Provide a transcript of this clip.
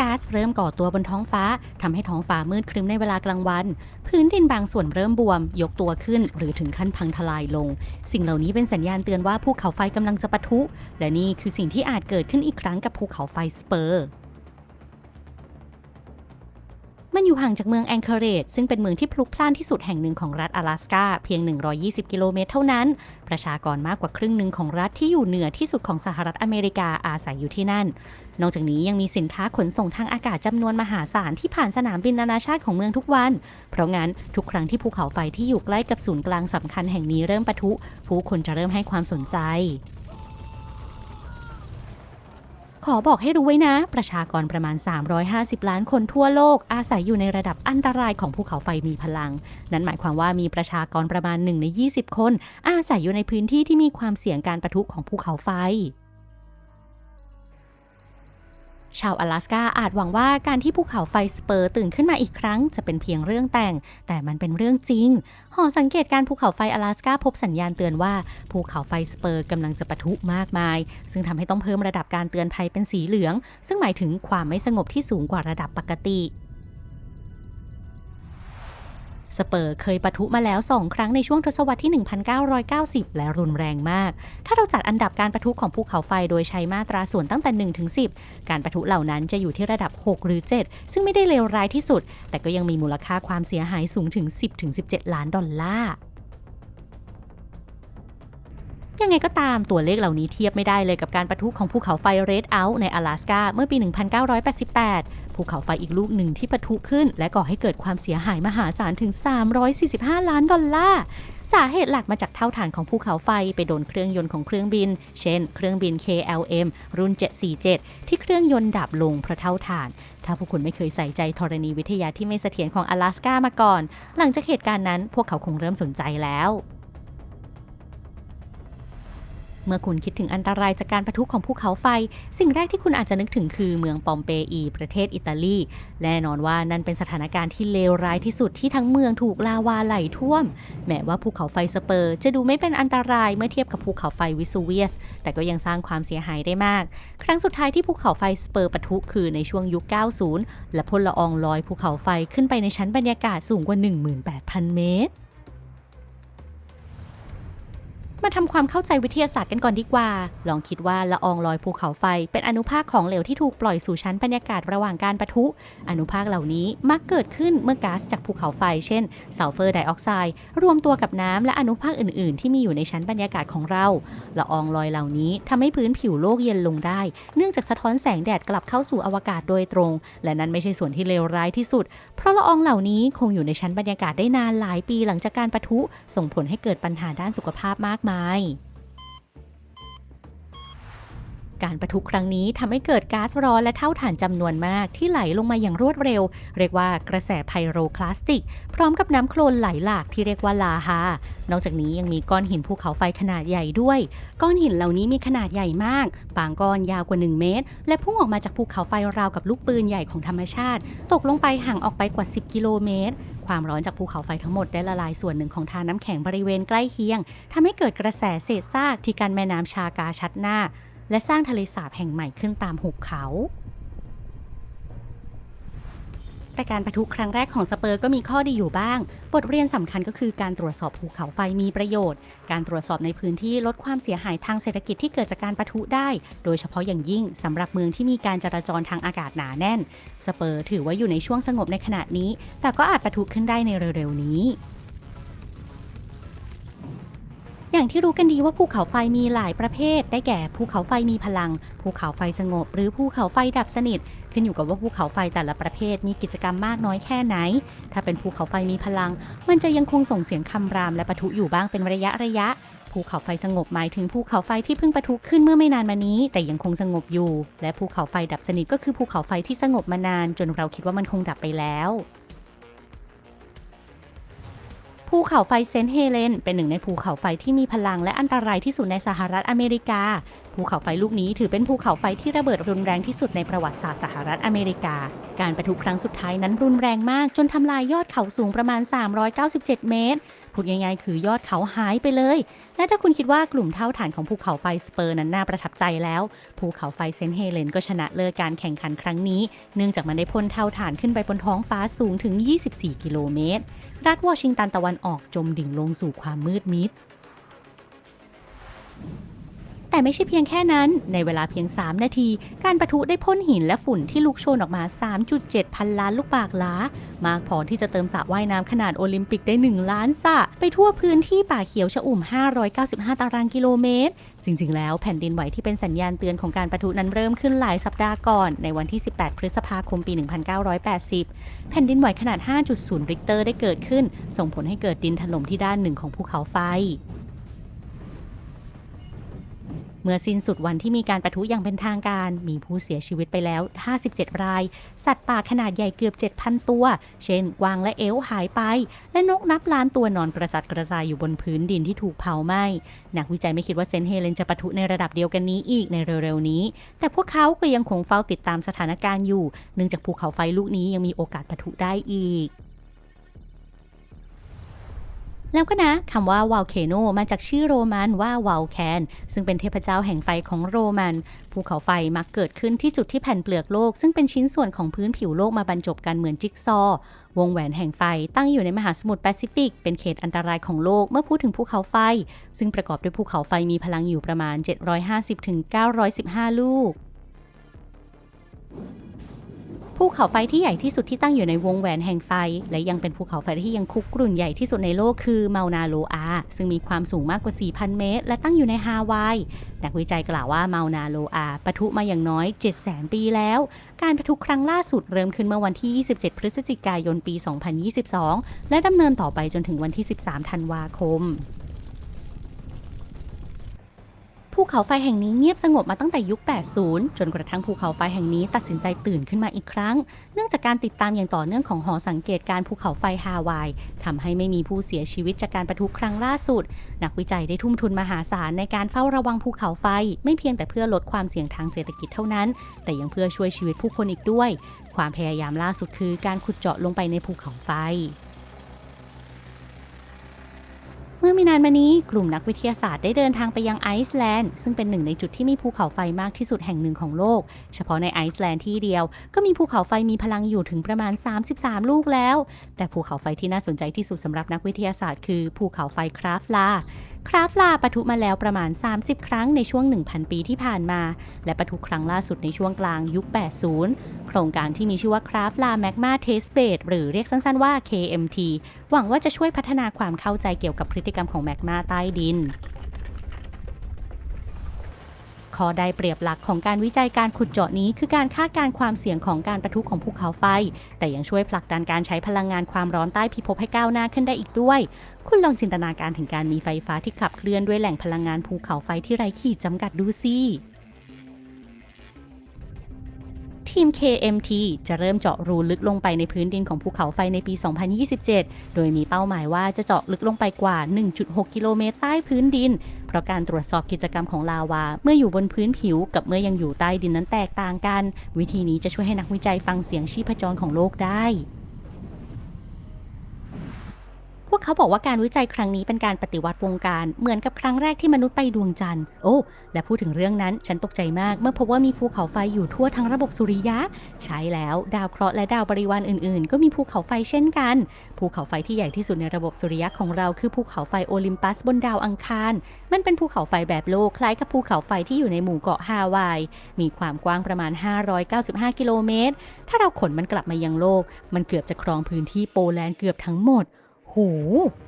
ก๊าซเริ่มก่อตัวบนท้องฟ้าทำให้ท้องฟ้ามืดครึ้มในเวลากลางวัน พื้นดินบางส่วนเริ่มบวม ยกตัวขึ้น หรือถึงขั้นพังทลายลง สิ่งเหล่านี้เป็นสัญญาณเตือนว่าภูเขาไฟกำลังจะปะทุ และนี่คือสิ่งที่อาจเกิดขึ้นอีกครั้งกับภูเขาไฟสเปอร์ มันอยู่ห่างจากเมืองแองเคอเรจซึ่งเป็นเมืองที่พลุกพล่านที่สุดแห่งหนึ่งของรัฐ阿拉สกาเพียง 120 กิโลเมตรเท่านั้น ประชากรมากกว่าครึ่งหนึ่งของรัฐที่อยู่เหนือที่สุดของสหรัฐอเมริกาอาศัยอยู่ที่นั่น นอกจากนี้ยังมีสินค้าขนส่งทางอากาศจำนวนมหาศาลที่ผ่านสนามบินนานาชาติของเมืองทุกวัน เพราะงั้นทุกครั้งที่ภูเขาไฟที่อยู่ใกล้กับศูนย์กลางสำคัญแห่งนี้เริ่มปะทุ ผู้คนจะเริ่มให้ความสนใจ ขอบอกให้รู้ไว้นะ ประชากรประมาณ 350 ล้านคนทั่วโลก อาศัยอยู่ในระดับอันตรายของภูเขาไฟมีพลัง นั่นหมายความว่ามีประชากรประมาณ1ใน20 คน อาศัยอยู่ในพื้นที่ที่มีความเสี่ยงการปะทุของภูเขาไฟ ชาว阿拉สกาอาจหวังว่าการที่ภูเขาไฟสเปอร์ตื่นขึ้นมาอีกครั้งจะเป็นเพียงเรื่องแต่ง แต่มันเป็นเรื่องจริง หอสังเกตการภูเขาไฟ阿拉สกาพบสัญญาณเตือนว่าภูเขาไฟสเปอร์กำลังจะปะทุมากมาย ซึ่งทำให้ต้องเพิ่มระดับการเตือนภัยเป็นสีเหลือง ซึ่งหมายถึงความไม่สงบที่สูงกว่าระดับปกติ สเปอร์เคยปะทุมาแล้ว 2 ครั้งในช่วงทศวรรษที่ 1990 และรุนแรงมาก ถ้าเราจัดอันดับการปะทุของภูเขาไฟโดยใช้มาตราส่วนตั้งแต่1ถึง10 การปะทุเหล่านั้นจะอยู่ที่ระดับ 6 หรือ 7 ซึ่งไม่ได้เลวร้ายที่สุด แต่ก็ยังมีมูลค่าความเสียหายสูงถึง 10ถึง17 ล้านดอลลาร์ ยังไงก็ตามตัวเลขเหล่านี้เทียบไม่ได้เลยกับการปะทุของภูเขาไฟเรดเอาท์ใน阿拉สกาเมื่อปี 1988 ภูเขาไฟอีกลูกหนึ่งที่ปะทุขึ้น และก่อให้เกิดความเสียหายมหาศาลถึง 345 ล้านดอลลาร์ สาเหตุหลักมาจากเท่าฐานของภูเขาไฟไปโดนเครื่องยนต์ของเครื่องบิน เช่น เครื่องบิน KLM รุ่น 747 ที่เครื่องยนต์ดับลงเพราะเท่าฐาน ถ้าพวกคุณไม่เคยใส่ใจธรณีวิทยาที่ไม่เสถียรของ阿拉สกามาก่อน หลังจากเหตุการณ์นั้น พวกเขาคงเริ่มสนใจแล้ว เมื่อคุณคิดถึงอันตรายจากการปะทุของภูเขาไฟ สิ่งแรกที่คุณอาจจะนึกถึงคือเมืองปอมเปอีประเทศอิตาลี แน่นอนว่านั่นเป็นสถานการณ์ที่เลวร้ายที่สุดที่ทั้งเมืองถูกลาวาไหลท่วม แม้ว่าภูเขาไฟสเปอร์ จะดูไม่เป็นอันตรายเมื่อเทียบกับภูเขาไฟวิสูเวียส แต่ก็ยังสร้างความเสียหายได้มาก ครั้งสุดท้ายที่ภูเขาไฟสเปอร์ปะทุคือในช่วงยุค 90 และพ่นละอองลอยภูเขาไฟขึ้นไปในชั้นบรรยากาศสูงกว่า 18,000 เมตร มาทำความเข้าใจวิทยาศาสตร์กันก่อนดีกว่า ลองคิดว่าละอองลอยภูเขาไฟ เป็นอนุภาคของเหลวที่ถูกปล่อยสู่ชั้นบรรยากาศระหว่างการปะทุ อนุภาคเหล่านี้มักเกิดขึ้นเมื่อก๊าซจากภูเขาไฟ เช่นซัลเฟอร์ไดออกไซด์รวมตัวกับน้ำและอนุภาคอื่น ๆ ที่มีอยู่ในชั้นบรรยากาศของเรา ละอองลอยเหล่านี้ทำให้พื้นผิวโลกเย็นลงได้ เนื่องจากสะท้อนแสงแดดกลับเข้าสู่อวกาศโดยตรง และนั่นไม่ใช่ส่วนที่เลวร้ายที่สุด เพราะละอองเหล่านี้คงอยู่ในชั้นบรรยากาศได้นานหลายปีหลังจากการปะทุ ส่งผลให้เกิดปัญหาด้านสุขภาพมากมาย การประทุครั้งนี้ทำให้เกิดก๊าซร้อนและเท่าฐานจำนวนมากที่ไหลลงมาอย่างรวดเร็ว เรียกว่ากระแสไพโรคลาสติก พร้อมกับน้ำโคลนไหลหลากที่เรียกว่าลาฮานอกจากนี้ยังมีก้อนหินภูเขาไฟขนาดใหญ่ด้วย ก้อนหินเหล่านี้มีขนาดใหญ่มาก บางก้อนยาวกว่า 1 เมตร และพุ่งออกมาจากภูเขาไฟราวกับลูกปืนใหญ่ของธรรมชาติ ตกลงไปห่างออกไปกว่า 10 กิโลเมตรความร้อนจากภูเขาไฟทั้งหมดได้ละลายส่วนหนึ่งของทานน้ำแข็งบริเวณใกล้เคียงทำให้เกิดกระแสเศษซากที่กันแม่น้ำชากาชัดหน้า และสร้างทะเลสาบแห่งใหม่ขึ้นตามหุบเขา แต่การประทุครั้งแรกของสเปอร์ก็มีข้อดีอยู่บ้าง บทเรียนสำคัญก็คือการตรวจสอบภูเขาไฟมีประโยชน์ การตรวจสอบในพื้นที่ลดความเสียหายทางเศรษฐกิจที่เกิดจากการประทุได้ โดยเฉพาะอย่างยิ่งสำหรับเมืองที่มีการจราจรทางอากาศหนาแน่น สเปอร์ถือว่าอยู่ในช่วงสงบในขณะนี้ แต่ก็อาจประทุขึ้นได้ในเร็วๆนี้ อย่างที่รู้กันดีว่าภูเขาไฟมีหลายประเภท ได้แก่ภูเขาไฟมีพลัง ภูเขาไฟสงบ หรือภูเขาไฟดับสนิท ขึ้นอยู่กับว่าภูเขาไฟแต่ละประเภทมีกิจกรรมมากน้อยแค่ไหน ถ้าเป็นภูเขาไฟมีพลัง มันจะยังคงส่งเสียงคำรามและปะทุอยู่บ้างเป็นระยะระยะ ภูเขาไฟสงบหมายถึงภูเขาไฟที่เพิ่งปะทุขึ้นเมื่อไม่นานมานี้ แต่ยังคงสงบอยู่ และภูเขาไฟดับสนิทก็คือภูเขาไฟที่สงบมานาน จนเราคิดว่ามันคงดับไปแล้ว ภูเขาไฟเซนต์เฮเลน เป็นหนึ่งในภูเขาไฟที่มีพลังและอันตรายที่สุดในสหรัฐอเมริกา ภูเขาไฟลูกนี้ถือเป็นภูเขาไฟที่ระเบิดรุนแรงที่สุดในประวัติศาสตร์สหรัฐอเมริกา การประทุครั้งสุดท้ายนั้นรุนแรงมากจนทำลายยอดเขาสูงประมาณ 397 เมตร พูดง่ายๆ คือยอดเขาหายไปเลย และถ้าคุณคิดว่ากลุ่มเท่าฐานของภูเขาไฟสเปอร์นั้นน่าประทับใจแล้ว ภูเขาไฟเซนเฮเลนก็ชนะเลิศการแข่งขันครั้งนี้ เนื่องจากมันได้พ่นเท่าฐานขึ้นไปบนท้องฟ้าสูงถึง 24 กิโลเมตร รัฐวอชิงตันตะวันออกจมดิ่งลงสู่ความมืดมิด แต่ไม่ใช่เพียงแค่นั้น ในเวลาเพียง 3 นาที การประทุได้พ่นหินและฝุ่นที่ลุกโชนออกมา 3.7 พันล้านลูกบากล้า มากพอที่จะเติมสระว่ายน้ำขนาดโอลิมปิกได้ 1 ล้านสระไปทั่วพื้นที่ป่าเขียวชอุ่ม 595 ตารางกิโลเมตร จริง ๆ แล้วแผ่นดินไหวที่เป็นสัญญาณเตือนของการประทุนั้นเริ่มขึ้นหลายสัปดาห์ก่อน ในวันที่ 18 พฤษภาคมปี 1980 แผ่นดินไหวขนาด 5.0 ริกเตอร์ได้เกิดขึ้น ส่งผลให้เกิดดินถล่มที่ด้านหนึ่งของภูเขาไฟ มื่อสิ้นสุดวันที่มีการประทุอย่างเป็นทางการ มีผู้เสียชีวิตไปแล้ว 57 ราย สัตว์ป่าขนาดใหญ่เกือบ 7,000 ตัว เช่น กวางและเอลฟ์หายไป และนกนับล้านตัวนอนกระจัดกระจายอยู่บนพื้นดินที่ถูกเผาไหม้ นักวิจัยไม่คิดว่าเซนเฮเลนจะประทุในระดับเดียวกันนี้อีกในเร็วๆนี้ แต่พวกเขาก็ยังคงเฝ้าติดตามสถานการณ์อยู่ เนื่องจากภูเขาไฟลูกนี้ยังมีโอกาสประทุได้อีก แล้วก็นะคำว่าวาลเคโนมาจากชื่อโรมันว่าวาลแคนซึ่งเป็นเทพเจ้าแห่งไฟของโรมัน ภูเขาไฟมักเกิดขึ้นที่จุดที่แผ่นเปลือกโลก ซึ่งเป็นชิ้นส่วนของพื้นผิวโลกมาบรรจบกันเหมือนจิ๊กซอว์วงแหวนแห่งไฟตั้งอยู่ในมหาสมุทรแปซิฟิก เป็นเขตอันตรายของโลกเมื่อพูดถึงภูเขาไฟ ซึ่งประกอบด้วยภูเขาไฟมีพลังอยู่ประมาณ 750-915 ลูก ภูเขาไฟที่ใหญ่ที่สุดที่ตั้งอยู่ในวงแหวนแห่งไฟ และยังเป็นภูเขาไฟที่ยังคุกกรุ่นใหญ่ที่สุดในโลกคือเมานาโลอา ซึ่งมีความสูงมากกว่า 4,000 เมตร และตั้งอยู่ในฮาวาย นักวิจัยกล่าวว่าเมานาโลอาปะทุมาอย่างน้อย 700,000 ปีแล้ว การปะทุครั้งล่าสุดเริ่มขึ้นเมื่อวันที่ 27 พฤศจิกายนปี 2022 และดำเนินต่อไปจนถึงวันที่ 13 ธันวาคม ภูเขาไฟแห่งนี้เงียบสงบมาตั้งแต่ยุค 80 จนกระทั่งภูเขาไฟแห่งนี้ตัดสินใจตื่นขึ้นมาอีกครั้ง เนื่องจากการติดตามอย่างต่อเนื่องของหอสังเกตการภูเขาไฟฮาวายทำให้ไม่มีผู้เสียชีวิตจากการประทุครั้งล่าสุด นักวิจัยได้ทุ่มทุนมหาศาลในการเฝ้าระวังภูเขาไฟ ไม่เพียงแต่เพื่อลดความเสี่ยงทางเศรษฐกิจเท่านั้น แต่ยังเพื่อช่วยชีวิตผู้คนอีกด้วย ความพยายามล่าสุดคือการขุดเจาะลงไปในภูเขาไฟ เมื่อไม่นานมานี้กลุ่มนักวิทยาศาสตร์ได้เดินทางไปยังไอซ์แลนด์ซึ่งเป็นหนึ่งในจุดที่มีภูเขาไฟมากที่สุดแห่งหนึ่งของโลก เฉพาะในไอซ์แลนด์ที่เดียว ก็มีภูเขาไฟมีพลังอยู่ถึงประมาณ 33 ลูกแล้ว แต่ภูเขาไฟที่น่าสนใจที่สุดสำหรับนักวิทยาศาสตร์คือภูเขาไฟคราฟลาคราฟลาปะทุมาแล้วประมาณ 30 ครั้งในช่วง 1,000 ปีที่ผ่านมา และปะทุครั้งล่าสุดในช่วงกลางยุค 80 โครงการที่มีชื่อว่าคราฟลาแมกมาเทสเบดหรือเรียกสั้นๆว่า KMT หวังว่าจะช่วยพัฒนาความเข้าใจเกี่ยวกับพฤติกรรมของแมกมาใต้ดิน ข้อได้เปรียบหลักของการวิจัยการขุดเจาะนี้คือการคาดการความเสี่ยงของการประทุของภูเขาไฟ แต่ยังช่วยผลักดันการใช้พลังงานความร้อนใต้พิภพให้ก้าวหน้าขึ้นได้อีกด้วย คุณลองจินตนาการถึงการมีไฟฟ้าที่ขับเคลื่อนด้วยแหล่งพลังงานภูเขาไฟที่ไร้ขีดจำกัดดูสิ ทีม KMT จะเริ่มเจาะรูลึกลงไปในพื้นดินของภูเขาไฟในปี 2027 โดยมีเป้าหมายว่าจะเจาะลึกลงไปกว่า 1.6 กิโลเมตรใต้พื้นดิน เพราะการตรวจสอบกิจกรรมของลาวา เมื่ออยู่บนพื้นผิวกับเมื่อยังอยู่ใต้ดินนั้นแตกต่างกัน วิธีนี้จะช่วยให้นักวิจัยฟังเสียงชีพจรของโลกได้ พวกเขาบอกว่าการวิจัยครั้งนี้เป็นการปฏิวัติวงการ เหมือนกับครั้งแรกที่มนุษย์ไปดวงจันทร์ โอ้ และพูดถึงเรื่องนั้น ฉันตกใจมาก เมื่อพบว่ามีภูเขาไฟอยู่ทั่วทั้งระบบสุริยะ ใช่แล้ว ดาวเคราะห์และดาวบริวารอื่นๆ ก็มีภูเขาไฟเช่นกัน ภูเขาไฟที่ใหญ่ที่สุดในระบบสุริยะของเราคือภูเขาไฟโอลิมปัสบนดาวอังคาร มันเป็นภูเขาไฟแบบโลกคล้ายกับภูเขาไฟที่อยู่ในหมู่เกาะฮาวาย มีความกว้างประมาณ 595 กิโลเมตร ถ้าเราขนมันกลับมายังโลก มันเกือบจะครองพื้นที่โปแลนด์เกือบทั้งหมด โห